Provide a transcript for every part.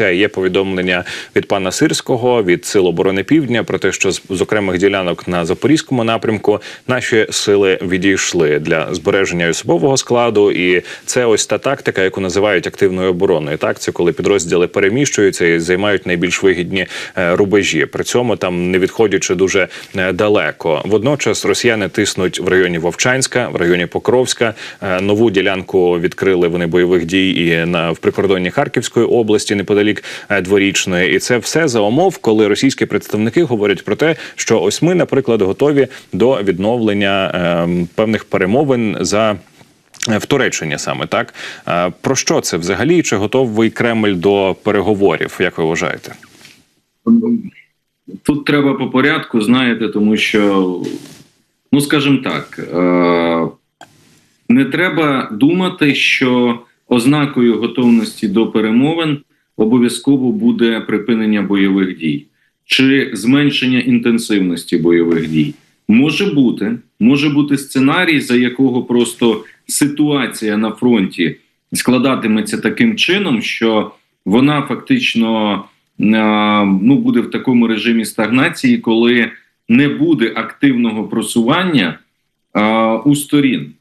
Є повідомлення від пана Сирського від Сил оборони Півдня про те, що з окремих ділянок на запорізькому напрямку наші сили відійшли для збереження особового складу, і це ось та тактика, яку називають активною обороною. Так, це коли підрозділи переміщуються і займають найбільш вигідні е, рубежі. При цьому там не відходячи дуже е, далеко. Водночас росіяни тиснуть в районі Вовчанська, в районі Покровська. Е, Нову ділянку відкрили вони бойових дій і на в прикордонні Харківської області, неподалік е, дворічної, і це все за умов, коли російські представники говорять про те, що ось ми, наприклад, готові до відновлення е, певних перемовин за. е, В Туреччині саме так Е, про що це взагалі? Чи готовий Кремль до переговорів? Як ви вважаєте? Тут треба по порядку, знаєте, тому що, ну скажімо так, не треба думати, що ознакою готовності до перемовин обов'язково буде припинення бойових дій чи зменшення інтенсивності бойових дій. Може бути, може бути сценарій, за якого просто ситуація на фронті складатиметься таким чином, що вона фактично е, ну, буде в такому режимі стагнації, коли не буде активного просування е, у сторін.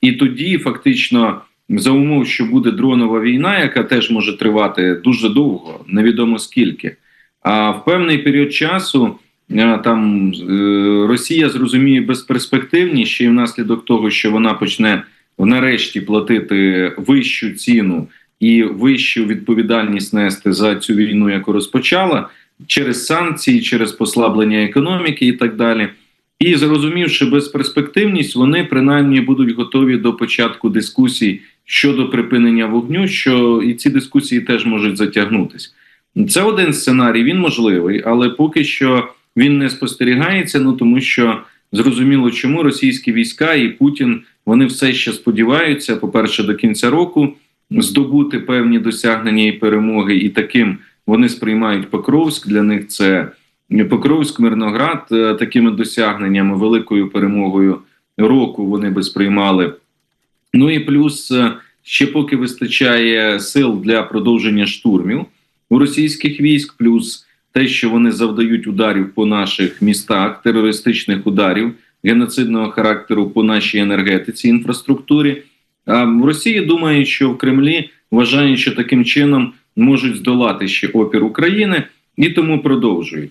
І тоді, фактично, за умов, що буде дронова війна, яка теж може тривати дуже довго, невідомо скільки. А в певний період часу е, там е, Росія зрозуміє безперспективність ще й внаслідок того, що вона почне нарешті платити вищу ціну і вищу відповідальність нести за цю війну, яку розпочала, через санкції, через послаблення економіки і так далі. І зрозумівши безперспективність, вони принаймні будуть готові до початку дискусій щодо припинення вогню, що і ці дискусії теж можуть затягнутися. Це один сценарій, він можливий, але поки що він не спостерігається. Ну тому що зрозуміло, чому російські війська і Путін вони все ще сподіваються, по-перше, до кінця року здобути певні досягнення і перемоги, і таким вони сприймають Покровськ. Для них це Покровськ, Мирноград е, такими досягненнями, великою перемогою року вони би сприймали. Ну і плюс е, ще поки вистачає сил для продовження штурмів у російських військ, плюс те, що вони завдають ударів по наших містах, терористичних ударів геноцидного характеру по нашій енергетиці, інфраструктурі. А в Росії думають, що в Кремлі вважають, що таким чином можуть здолати ще опір України і тому продовжують.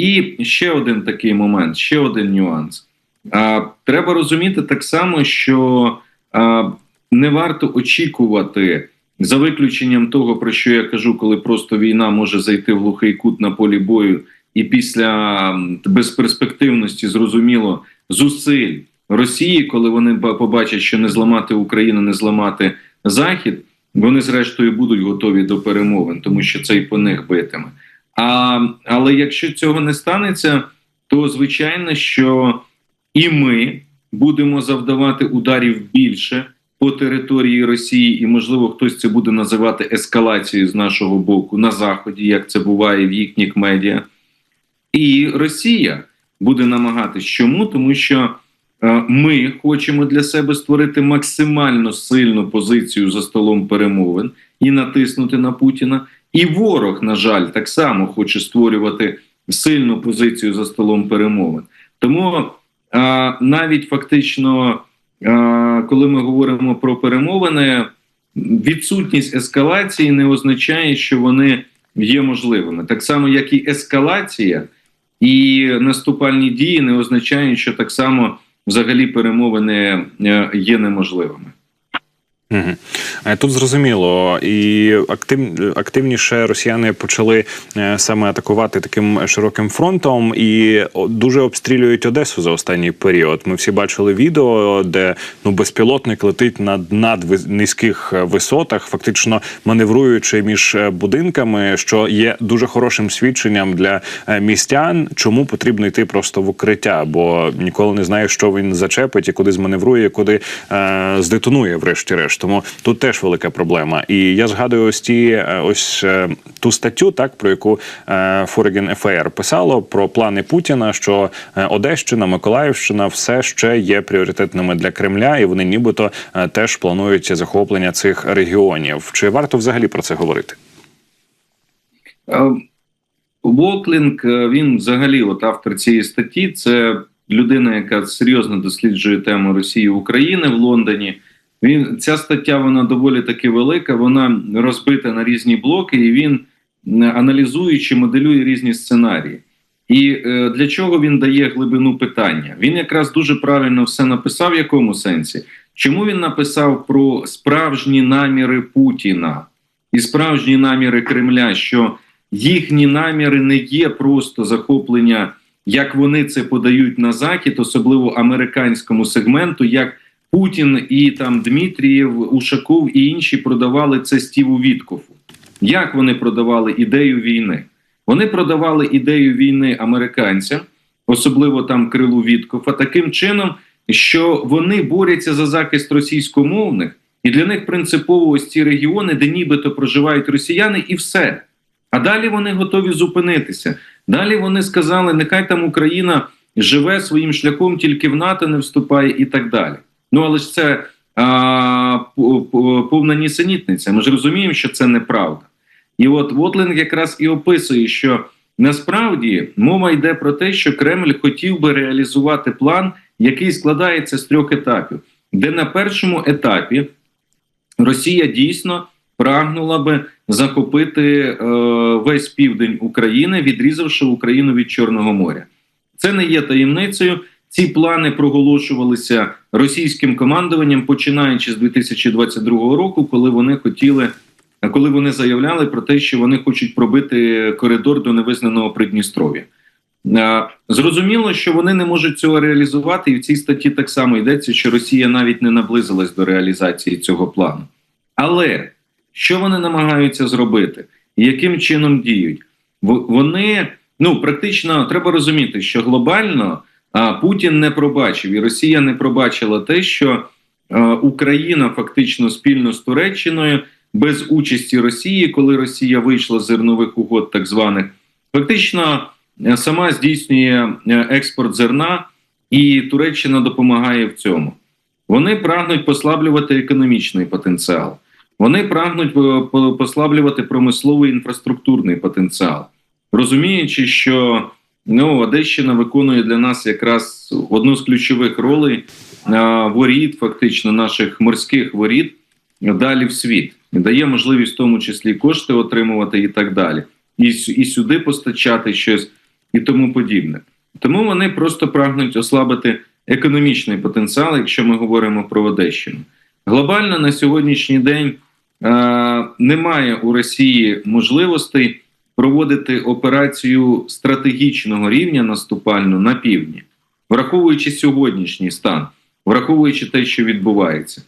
І ще один такий момент, ще один нюанс. А, Треба розуміти так само, що а, не варто очікувати за виключенням того, про що я кажу, коли просто війна може зайти в глухий кут на полі бою, і після безперспективності, зрозуміло, зусиль Росії, коли вони побачать, що не зламати Україну, не зламати Захід, вони зрештою будуть готові до перемовин, тому що це і по них битиме. А, але якщо цього не станеться, то звичайно, що і ми будемо завдавати ударів більше по території Росії, і можливо хтось це буде називати ескалацією з нашого боку на заході, як це буває в їхніх медіа. І Росія буде намагатись чому, тому що е, ми хочемо для себе створити максимально сильну позицію за столом перемовин і натиснути на Путіна. І ворог, на жаль, так само хоче створювати сильну позицію за столом перемовин. Тому а, навіть фактично, а, коли ми говоримо про перемовини, відсутність ескалації не означає, що вони є можливими. Так само, як і ескалація і наступальні дії не означають, що так само взагалі перемовини е, є неможливими. Угу. Тут зрозуміло, і актив, активніше росіяни почали е, саме атакувати таким широким фронтом і дуже обстрілюють Одесу за останній період. Ми всі бачили відео, де ну безпілотник летить над над низьких висотах, фактично маневруючи між е, будинками, що є дуже хорошим свідченням для е, містян, чому потрібно йти просто в укриття, бо ніколи не знаєш, що він зачепить і куди зманеврує, куди е, здетонує, врешті-решт. Тому тут теж велика проблема. І я згадую ось ті е, ось е, ту статтю, так про яку е, Фореген ФР писало про плани Путіна, що Одещина, Миколаївщина все ще є пріоритетними для Кремля, і вони нібито теж планують захоплення цих регіонів. Чи варто взагалі про це говорити? Воклінг, е, він взагалі, от автор цієї статті, це людина, яка серйозно досліджує тему Росії України в Лондоні. Він ця стаття вона доволі таки велика. Вона розбита на різні блоки, і він аналізуючи, моделює різні сценарії. І е, для чого він дає глибину питання? Він якраз дуже правильно все написав. В якому сенсі? Чому він написав про справжні наміри Путіна і справжні наміри Кремля? Що їхні наміри не є просто захоплення, як вони це подають на захід, особливо американському сегменту, як Путін і там Дмитрієв, Ушаков і інші продавали це Стіву Віткофу. Як вони продавали ідею війни? Вони продавали ідею війни американцям, особливо там Крилу Віткофа, таким чином, що вони борються за захист російськомовних, і для них принципово ось ці регіони, де нібито проживають росіяни, і все. А далі вони готові зупинитися. Далі вони сказали, нехай там Україна живе своїм шляхом, тільки в НАТО не вступає і так далі. Ну але ж це а, по- по- повна нісенітниця. Ми ж розуміємо, що це неправда. І от Вотлинг якраз і описує, що насправді мова йде про те, що Кремль хотів би реалізувати план, який складається з трьох етапів, де на першому етапі Росія дійсно прагнула би захопити е, весь південь України, відрізавши Україну від Чорного моря. Це не є таємницею. Ці плани проголошувалися російським командуванням, починаючи з 2022 року, коли вони хотіли, коли вони заявляли про те, що вони хочуть пробити коридор до невизнаного Придністров'я. Е, Зрозуміло, що вони не можуть цього реалізувати, і в цій статті так само йдеться, що Росія навіть не наблизилась до реалізації цього плану. Але що вони намагаються зробити, і яким чином діють? Вони ну практично треба розуміти, що глобально а, Путін не пробачив, і Росія не пробачила те, що е, Україна фактично спільно з Туреччиною без участі Росії, коли Росія вийшла з зернових угод, так званих, фактично е, сама здійснює е, експорт зерна, і Туреччина допомагає в цьому. Вони прагнуть послаблювати економічний потенціал. Вони прагнуть послаблювати промисловий інфраструктурний потенціал, розуміючи, що ну, Одещина виконує для нас якраз одну з ключових ролей воріт, фактично наших морських воріт далі в світ, дає можливість в тому числі кошти отримувати і так далі, і, і сюди постачати щось і тому подібне. Тому вони просто прагнуть ослабити економічний потенціал, якщо ми говоримо про Одещину. Глобально на сьогоднішній день е, немає у Росії можливостей проводити операцію стратегічного рівня наступальну на півдні, враховуючи сьогоднішній стан, враховуючи те, що відбувається.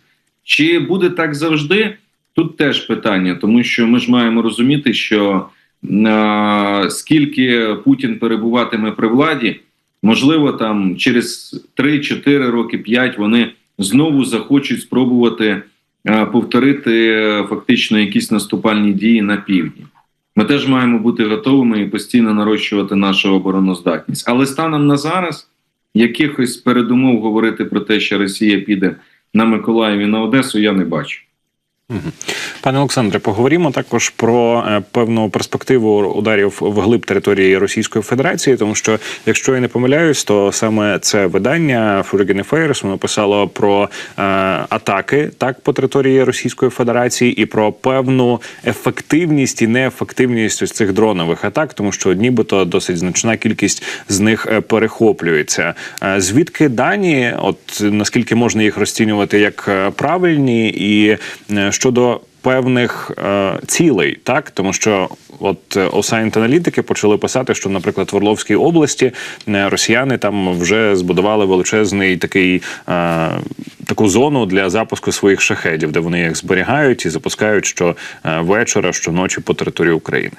Чи буде так завжди? Тут теж питання, тому що ми ж маємо розуміти, що е, скільки Путін перебуватиме при владі, можливо, там через 3-4 роки, 5 вони знову захочуть спробувати е, повторити е, фактично якісь наступальні дії на півдні. Ми теж маємо бути готовими і постійно нарощувати нашу обороноздатність. Але станом на зараз якихось передумов говорити про те, що Росія піде на Миколаїв і на Одесу, я не бачу. Пане Олександре, поговоримо також про е, певну перспективу ударів вглиб території Російської Федерації, тому що, якщо я не помиляюсь, то саме це видання Foreign Affairs, воно про е, атаки так по території Російської Федерації і про певну ефективність і неефективність ось цих дронових атак, тому що нібито досить значна кількість з них е, перехоплюється. Е, Звідки дані, от наскільки можна їх розцінювати як правильні, і е, щодо певних е, цілей, так тому що от е, Осайнт аналітики почали писати, що, наприклад, в Орловській області е, росіяни там вже збудували величезний такий е, таку зону для запуску своїх шахедів, де вони їх зберігають і запускають що е, вечора, щоночі по території України.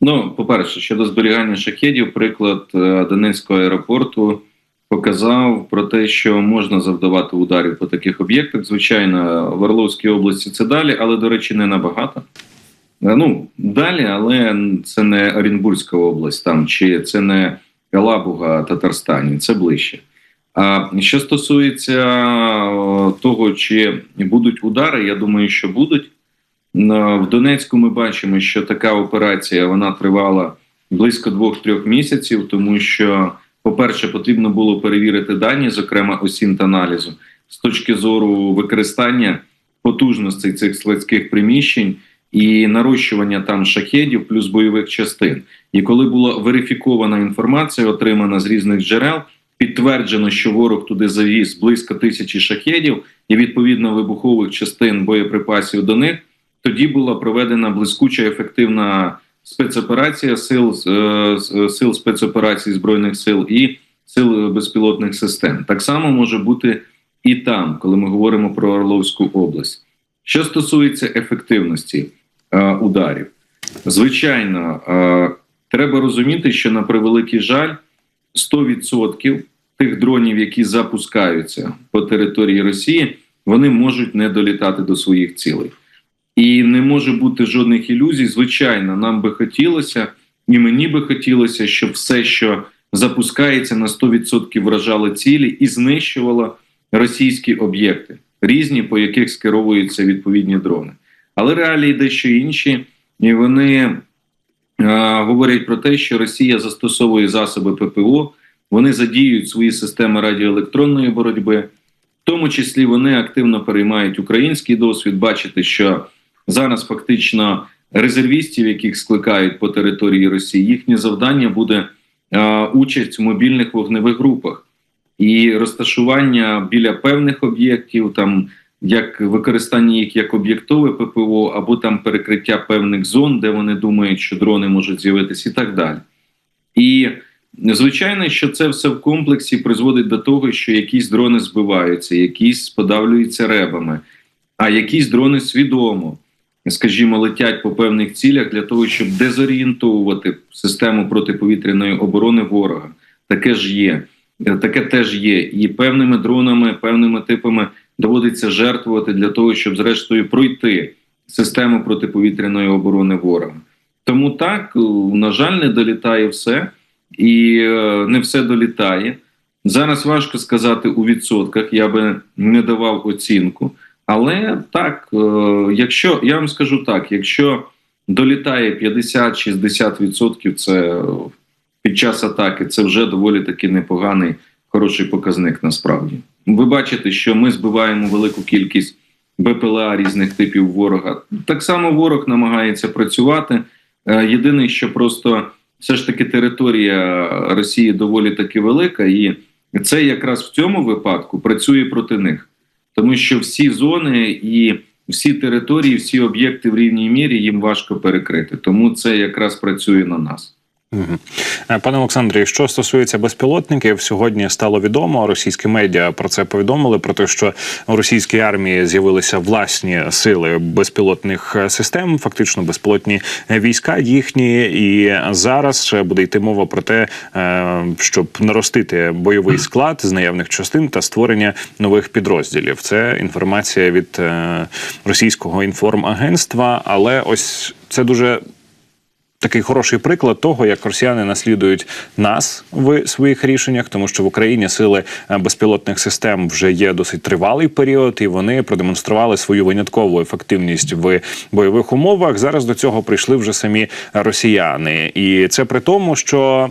Ну, по-перше, щодо зберігання шахедів, приклад е, Донецького аеропорту показав про те, що можна завдавати ударів по таких об'єктах. Звичайно, в Орловській області це далі, але, до речі, не набагато. Е, Ну, далі, але це не Оренбурзька область, там чи це не Калабуга Татарстані, це ближче. А що стосується того, чи будуть удари, я думаю, що будуть. В Донецьку ми бачимо, що така операція вона тривала близько двох-трьох місяців, тому що, по-перше, потрібно було перевірити дані, зокрема осінт-аналізу, з точки зору використання потужностей цих складських приміщень і нарощування там шахедів плюс бойових частин. І коли була верифікована інформація, отримана з різних джерел, підтверджено, що ворог туди завіз близько тисячі шахедів і відповідно вибухових частин боєприпасів до них. Тоді була проведена блискуча ефективна спецоперація сил е, сил спецоперацій збройних сил і сил безпілотних систем. Так само може бути і там, коли ми говоримо про Орловську область. Що стосується ефективності е, ударів, звичайно, е, треба розуміти, що на превеликий жаль, 100% тих дронів, які запускаються по території Росії, вони можуть не долітати до своїх цілей. І не може бути жодних ілюзій. Звичайно, нам би хотілося, і мені би хотілося, щоб все, що запускається на 100% вражало цілі і знищувало російські об'єкти, різні, по яких скеровуються відповідні дрони. Але реалії дещо інші, і вони а, говорять про те, що Росія застосовує засоби ППО, вони задіюють свої системи радіоелектронної боротьби. В тому числі вони активно переймають український досвід. Бачите, що зараз фактично резервістів, яких скликають по території Росії, їхнє завдання буде е, участь в мобільних вогневих групах і розташування біля певних об'єктів, там як використання їх як об'єктове ППО, або там перекриття певних зон, де вони думають, що дрони можуть з'явитися, і так далі. І Звичайно, що це все в комплексі призводить до того, що якісь дрони збиваються, якісь подавлюються ребами, а якісь дрони свідомо, скажімо, летять по певних цілях для того, щоб дезорієнтовувати систему протиповітряної оборони ворога. Таке ж є, таке теж є. І певними дронами, певними типами доводиться жертвувати для того, щоб, зрештою, пройти систему протиповітряної оборони ворога. Тому так, на жаль, не долітає все і е, не все долітає. Зараз важко сказати у відсотках, я би не давав оцінку. Але так, е, якщо я вам скажу так, якщо долітає 50-60%, це під час атаки це вже доволі таки непоганий, хороший показник насправді. Ви бачите, що ми збиваємо велику кількість БПЛА різних типів ворога. Так само ворог намагається працювати. Е, єдине, що просто все ж таки територія Росії доволі таки велика, і це якраз в цьому випадку працює проти них, тому що всі зони і всі території, всі об'єкти в рівній мірі їм важко перекрити. Тому це якраз працює на нас. Угу. Пане Олександрі, що стосується безпілотників, сьогодні стало відомо. Російські медіа про це повідомили: про те, що у російській армії з'явилися власні сили безпілотних систем, фактично безпілотні війська їхні. І зараз буде йти мова про те, е, щоб наростити бойовий склад з наявних частин та створення нових підрозділів. Це інформація від е, російського інформагентства, але ось це дуже такий хороший приклад того, як росіяни наслідують нас в своїх рішеннях, тому що в Україні сили е, безпілотних систем вже є досить тривалий період, і вони продемонстрували свою виняткову ефективність в бойових умовах. Зараз до цього прийшли вже самі росіяни, і це при тому, що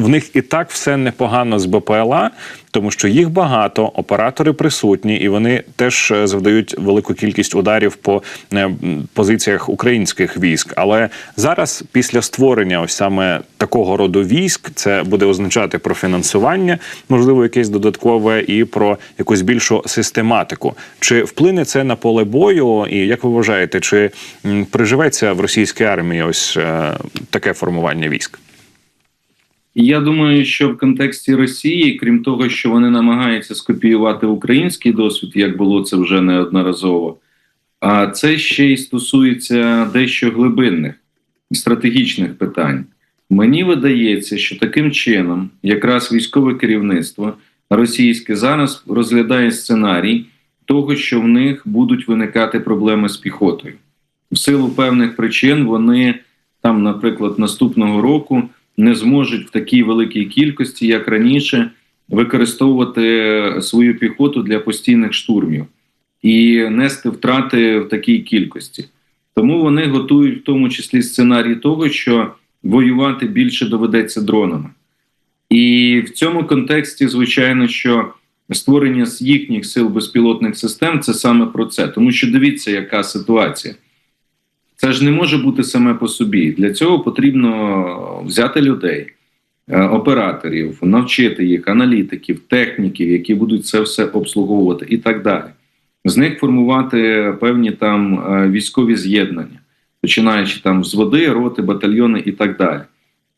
в них і так все непогано з БПЛА, тому що їх багато, оператори присутні, і вони теж е, завдають велику кількість ударів по е, позиціях українських військ. Але зараз, після створення ось саме такого роду військ, це буде означати про фінансування, можливо, якесь додаткове, і про якусь більшу систематику. Чи вплине це на поле бою? І як ви вважаєте, чи приживеться в російській армії ось е, таке формування військ? Я думаю, що в контексті Росії, крім того, що вони намагаються скопіювати український досвід, як було це вже неодноразово, а це ще й стосується дещо глибинних стратегічних питань. Мені видається, що таким чином, якраз військове керівництво російське зараз розглядає сценарій того, що в них будуть виникати проблеми з піхотою. В силу певних причин вони там, наприклад, наступного року не зможуть в такій великій кількості, як раніше, використовувати свою піхоту для постійних штурмів і нести втрати в такій кількості. Тому вони готують в тому числі сценарій того, що воювати більше доведеться дронами. І в цьому контексті, звичайно, що створення їхніх сил безпілотних систем це саме про це. Тому що дивіться, яка ситуація. Це ж не може бути саме по собі. Для цього потрібно взяти людей, е, операторів, навчити їх, аналітиків, техніків, які будуть це все обслуговувати, і так далі. З них формувати певні там е, військові з'єднання, починаючи там з води, роти, батальйони і так далі.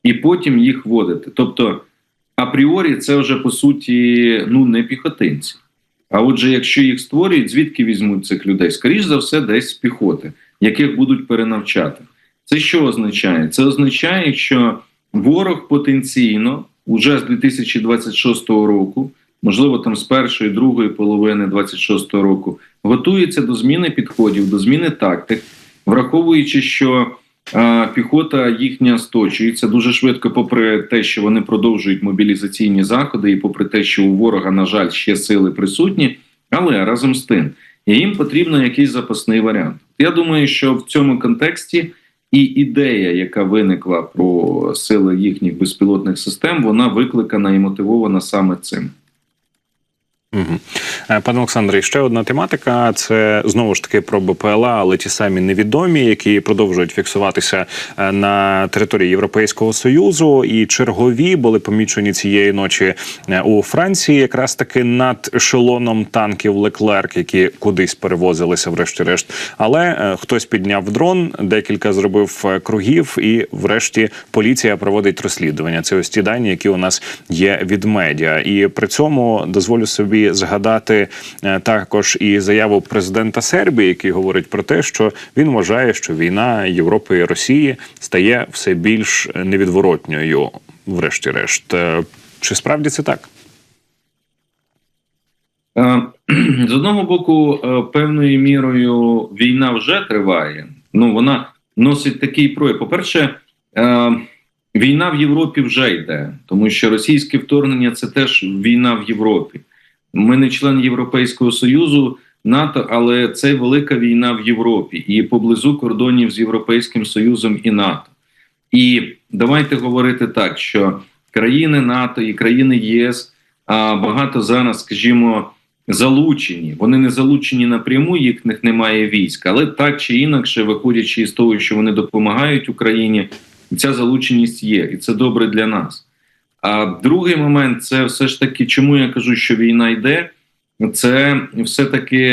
І потім їх вводити. Тобто, апріорі, це вже по суті ну не піхотинці. А отже, якщо їх створюють, звідки візьмуть цих людей? Скоріш за все, десь з піхоти, яких будуть перенавчати. Це що означає? Це означає, що ворог потенційно уже з 2026 року, можливо, там з першої, другої половини 26 року, готується до зміни підходів, до зміни тактик, враховуючи, що е, піхота їхня сточується дуже швидко, попри те, що вони продовжують мобілізаційні заходи, і попри те, що у ворога, на жаль, ще сили присутні, але разом з тим, їм потрібно якийсь запасний варіант. Я думаю, що в цьому контексті і ідея, яка виникла про сили їхніх безпілотних систем, вона викликана і мотивована саме цим. Угу. Пане Олександре, ще одна тематика це знову ж таки про БПЛА, але ті самі невідомі, які продовжують фіксуватися е, на території Європейського союзу, і чергові були помічені цієї ночі е, у Франції, якраз таки над ешелоном танків Леклерк, які кудись перевозилися, врешті-решт. Але хтось підняв дрон, декілька зробив кругів, і врешті поліція проводить розслідування. Це ось ті дані, які у нас є від медіа, і при цьому дозволю собі згадати е, також і заяву президента Сербії, який говорить про те, що він вважає, що війна Європи і Росії стає все більш невідворотньою, врешті-решт. Е, Чи справді це так? Е, З одного боку, певною мірою війна вже триває. Ну вона носить такий прояв. По-перше, е, війна в Європі вже йде, тому що російське вторгнення це теж війна в Європі. Ми не член Європейського союзу, НАТО, але це велика війна в Європі і поблизу кордонів з Європейським Союзом і НАТО. І давайте говорити так, що країни НАТО і країни ЄС а, багато зараз, скажімо, залучені. Вони не залучені напряму, їхніх немає військ, але так чи інакше, виходячи з того, що вони допомагають Україні, ця залученість є, і це добре для нас. А другий момент це все ж таки, чому я кажу, що війна йде. Це все-таки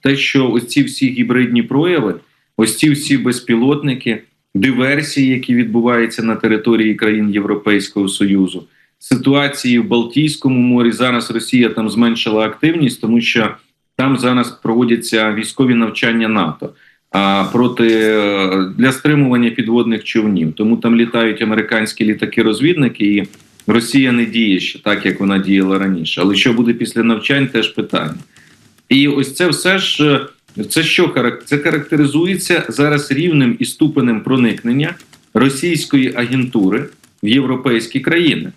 те, що ось ці всі гібридні прояви, ось ці всі безпілотники, диверсії, які відбуваються на території країн Європейського Союзу, ситуації в Балтійському морі. Зараз Росія там зменшила активність, тому що там зараз проводяться військові навчання НАТО проти е, для стримування підводних човнів. Тому там літають американські літаки-розвідники і. Росія не діє ще так, як вона діяла раніше. Але що буде після навчань, теж питання. І ось це все ж це що це характеризується зараз рівнем і ступенем проникнення російської агентури в європейські країни.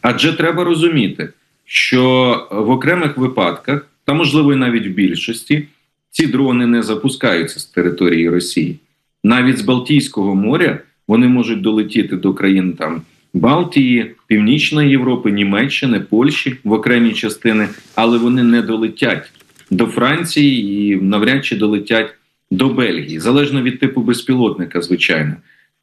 Адже треба розуміти, що в окремих випадках, та можливо і навіть в більшості, ці дрони не запускаються з території Росії. Навіть з Балтійського моря вони можуть долетіти до країн там. Балтії, Північної Європи, Німеччини, Польщі в окремі частини, але вони не долетять до Франції і навряд чи долетять до Бельгії, залежно від типу безпілотника, звичайно.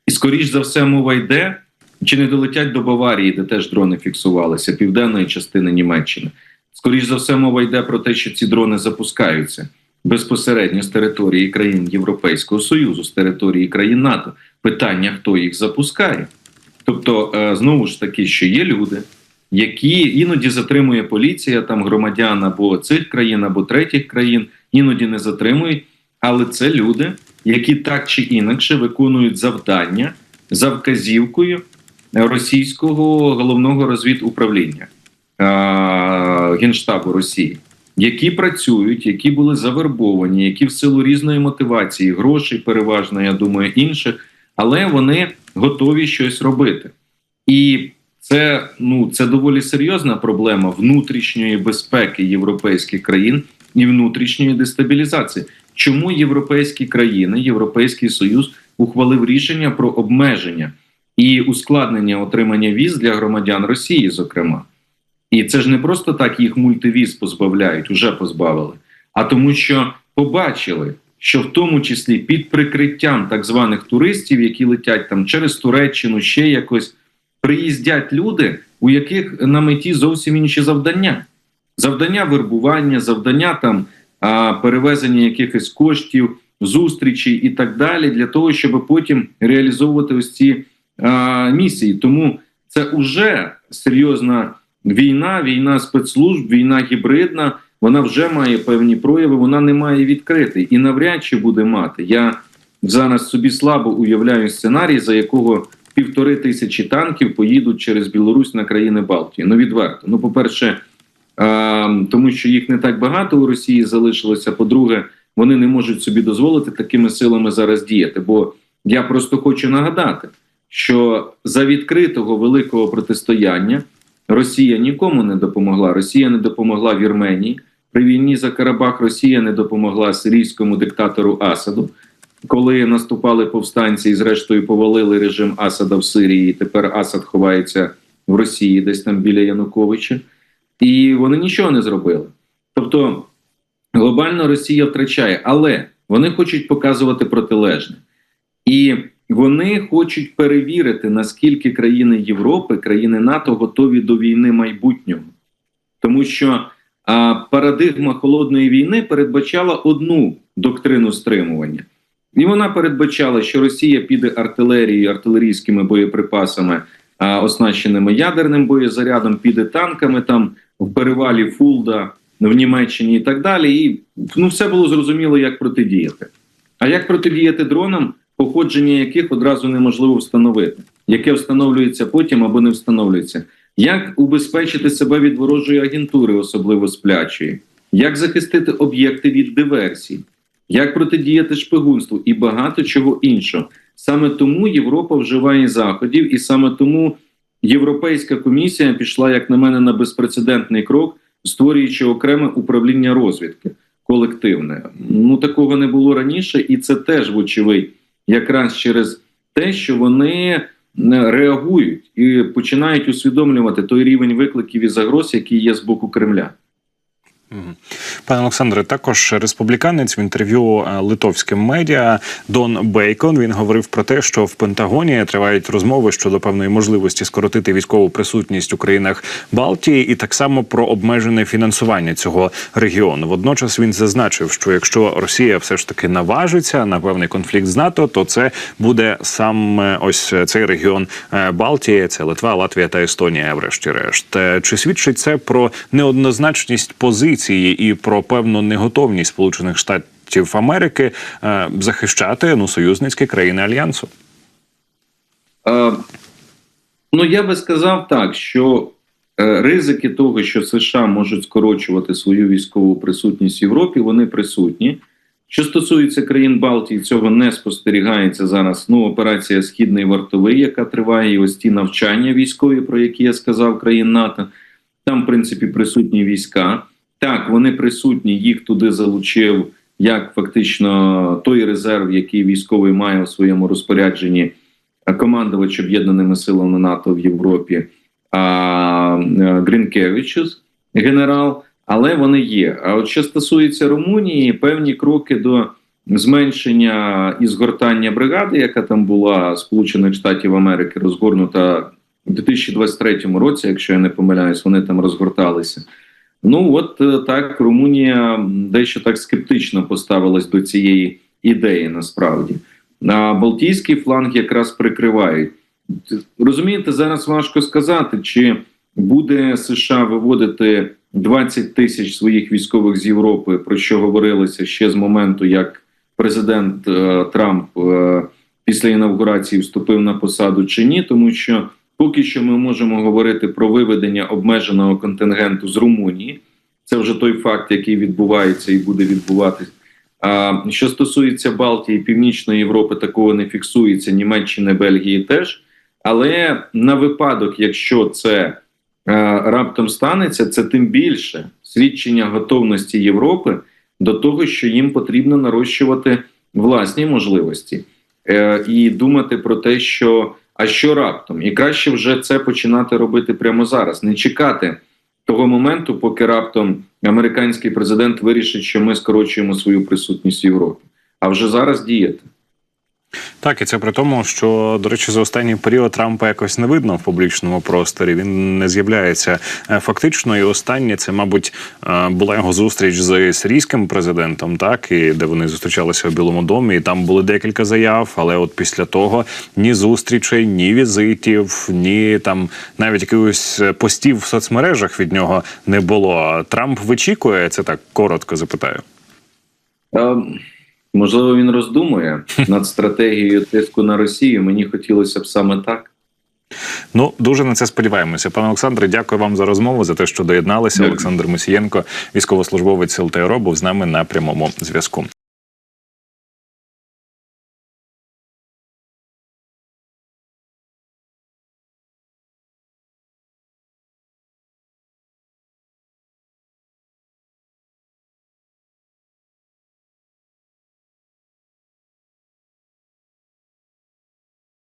І скоріш за все, мова йде чи не долетять до Баварії, де теж дрони фіксувалися, південної частини Німеччини. Скоріш за все, мова йде про те, що ці дрони запускаються безпосередньо з території країн Європейського Союзу, з території країн НАТО. Питання, хто їх запускає. Тобто, знову ж таки, що є люди, які іноді затримує поліція, там громадян або цих країн, або третіх країн, іноді не затримують, але це люди, які так чи інакше виконують завдання за вказівкою російського головного розвідуправління Генштабу Росії, які працюють, які були завербовані, які в силу різної мотивації, грошей, переважно, я думаю, інших, але вони готові щось робити. І це ну це доволі серйозна проблема внутрішньої безпеки європейських країн і внутрішньої дестабілізації. чому європейські країни, Європейський Союз ухвалив рішення про обмеження і ускладнення отримання віз для громадян Росії, зокрема. І це ж не просто так їх мультивіз позбавляють, уже позбавили, а тому, що побачили, що в тому числі під прикриттям так званих туристів, які летять там через Туреччину, ще якось приїздять люди, у яких на меті зовсім інші завдання. Завдання вербування, завдання там перевезення якихось коштів, зустрічей і так далі, для того, щоб потім реалізовувати ось ці а, місії. Тому це вже серйозна війна, війна спецслужб, війна гібридна. Вона вже має певні прояви, вона не має відкрити і навряд чи буде мати. Я зараз собі слабо уявляю сценарій, за якого півтори тисячі танків поїдуть через Білорусь на країни Балтії. Ну відверто. Ну, по-перше, тому що їх не так багато у Росії залишилося. По-друге, вони не можуть собі дозволити такими силами зараз діяти. Бо я просто хочу нагадати, що за відкритого великого протистояння Росія нікому не допомогла. Росія не допомогла Вірменії. При війні за Карабах Росія не допомогла сирійському диктатору Асаду, коли наступали повстанці і зрештою повалили режим Асада в Сирії. Тепер Асад ховається в Росії, десь там біля Януковича, і вони нічого не зробили. Тобто глобально Росія втрачає, але вони хочуть показувати протилежне. І вони хочуть перевірити, наскільки країни Європи, країни НАТО готові до війни майбутнього, тому що а, парадигма холодної війни передбачала одну доктрину стримування, і вона передбачала, що Росія піде артилерією, артилерійськими боєприпасами, а, оснащеними ядерним боєзарядом, піде танками там в перевалі Фулда в Німеччині і так далі. І ну, все було зрозуміло, як протидіяти. А як протидіяти дронам? Походження яких одразу неможливо встановити, яке встановлюється потім або не встановлюється. Як убезпечити себе від ворожої агентури, особливо сплячої, як захистити об'єкти від диверсій, як протидіяти шпигунству і багато чого іншого. Саме тому Європа вживає заходів, і саме тому Європейська комісія пішла, як на мене, на безпрецедентний крок, створюючи окреме управління розвідки колективне. Ну такого не було раніше, і це теж вочевидь якраз через те, що вони реагують і починають усвідомлювати той рівень викликів і загроз, які є з боку Кремля. Пане Олександре, також республіканець в інтерв'ю е, литовським медіа Дон Бейкон він говорив про те, що в Пентагоні тривають розмови щодо певної можливості скоротити військову присутність у країнах Балтії, і так само про обмежене фінансування цього регіону. Водночас він зазначив, що якщо Росія все ж таки наважиться на певний конфлікт з НАТО, то це буде саме ось цей регіон е, Балтії, це Литва, Латвія та Естонія. Врешті-решт, Е, чи свідчить це про неоднозначність позиції і про певну неготовність Сполучених Штатів Америки е, захищати ну союзницькі країни альянсу? Е, ну я би сказав так, що е, ризики того, що США можуть скорочувати свою військову присутність в Європі, вони присутні. Що стосується країн Балтії, цього не спостерігається зараз. Ну, операція Східний вартовий, яка триває, і ось ті навчання військові, про які я сказав, країн НАТО. Там, в принципі, присутні війська. Так, вони присутні, їх туди залучив як фактично той резерв, який військовий має у своєму розпорядженні командувач об'єднаними силами НАТО в Європі а, Грінкевичус, генерал. Але вони є. А от що стосується Румунії, певні кроки до зменшення і згортання бригади, яка там була Сполучених Штатів Америки, розгорнута у 2023 році, якщо я не помиляюсь, вони там розгорталися. Ну от е, так Румунія дещо так скептично поставилась до цієї ідеї насправді. А Балтійський фланг якраз прикривають. Розумієте, зараз важко сказати, чи буде США виводити 20 тисяч своїх військових з Європи, про що говорилося ще з моменту, як президент е, Трамп е, після інавгурації вступив на посаду, чи ні, тому що поки що ми можемо говорити про виведення обмеженого контингенту з Румунії. Це вже той факт, який відбувається і буде відбуватись. А що стосується Балтії, Північної Європи, такого не фіксується, Німеччини, Бельгії теж. Але на випадок, якщо це раптом станеться, це тим більше свідчення готовності Європи до того, що їм потрібно нарощувати власні можливості е, і думати про те, що а що раптом, і краще вже це починати робити прямо зараз, не чекати того моменту, поки раптом американський президент вирішить, що ми скорочуємо свою присутність в Європі, а вже зараз діяти. Так, і це при тому, що до речі, за останній період Трампа якось не видно в публічному просторі. Він не з'являється е, фактично. І останнє це, мабуть, е, була його зустріч з сирійським президентом, так і де вони зустрічалися в Білому домі. І там були декілька заяв. Але от після того ні зустрічей, ні візитів, ні там навіть якихось постів в соцмережах від нього не було. Трамп вичікує це так коротко запитаю. Е, Можливо, він роздумує над стратегією тиску на Росію. Мені хотілося б саме так. Ну дуже на це сподіваємося. Пане Олександре, дякую вам за розмову за те, що доєдналися. Дякую. Олександр Мусієнко, військовослужбовець ЛТРО, був з нами на прямому зв'язку.